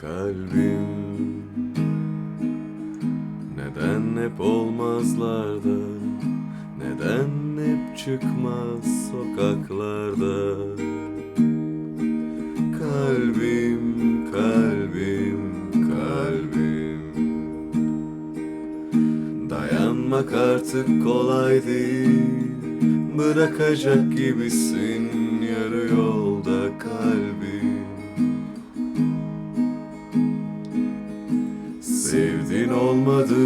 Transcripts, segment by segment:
kalbim. Neden hep olmazlarda? Neden hep çıkmaz sokaklarda? Kalbim, kalbim, kalbim. Dayanmak artık kolay değil. Bırakacak gibisin yarı yolda kalbim Sevdin olmadı.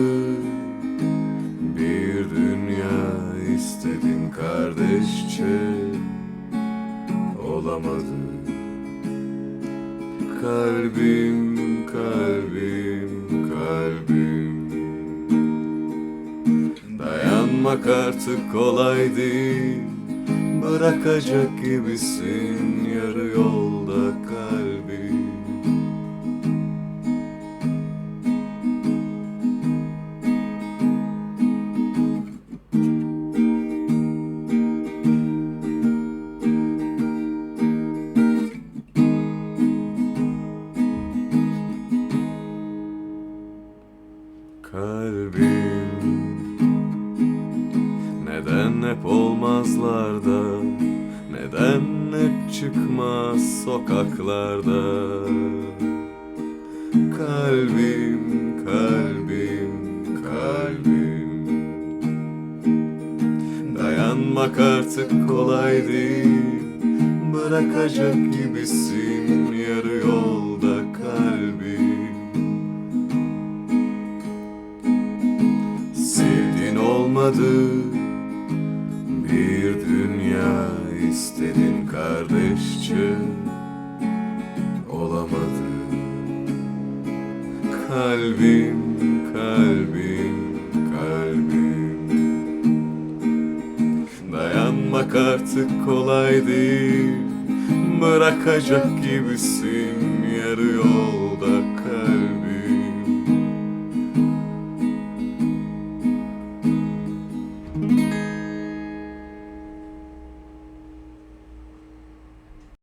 Bir dünya istedin kardeşçe. Olamadı. Kalbim, kalbim, kalbim. Dayanmak artık kolay değil. Bırakacak gibisin yarı yolda kalbim Kalbim Neden hep olmazlarda? Neden hep çıkmaz sokaklarda? Kalbim, kalbim, kalbim. Dayanmak artık kolay değil. Bırakacak gibisin yarı yolda olmadı. Bir dünya istedin kardeşçe Olamadı. Kalbim, kalbim, kalbim. Dayanmak artık kolay değil. Bırakacak gibisin